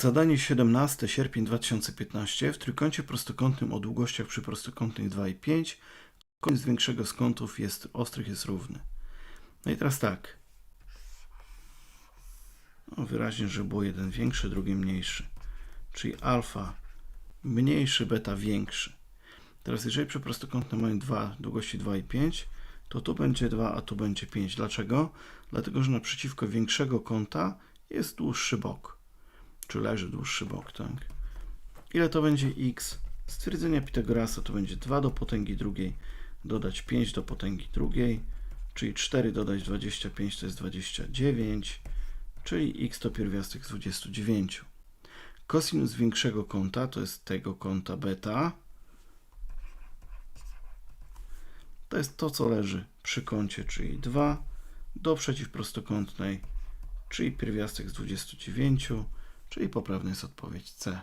Zadanie 17, sierpień 2015. W trójkącie prostokątnym o długościach przyprostokątnych 2 i 5 koniec większego z kątów jest, ostrych jest równy. No i teraz tak. No, wyraźnie, że było jeden większy, drugi mniejszy. Czyli alfa mniejszy, beta większy. Teraz jeżeli przyprostokątne mają dwa, długości 2 i 5, to tu będzie 2, a tu będzie 5. Dlaczego? Dlatego, że naprzeciwko większego kąta jest dłuższy bok. Czy leży dłuższy bok, tak? Ile to będzie x? Stwierdzenia Pitagorasa to będzie 2 do potęgi drugiej dodać 5 do potęgi drugiej, czyli 4 dodać 25 to jest 29, czyli x to pierwiastek z 29. Kosinus większego kąta to jest tego kąta beta. To jest to, co leży przy kącie, czyli 2 do przeciwprostokątnej, czyli pierwiastek z 29, czyli poprawna jest odpowiedź C.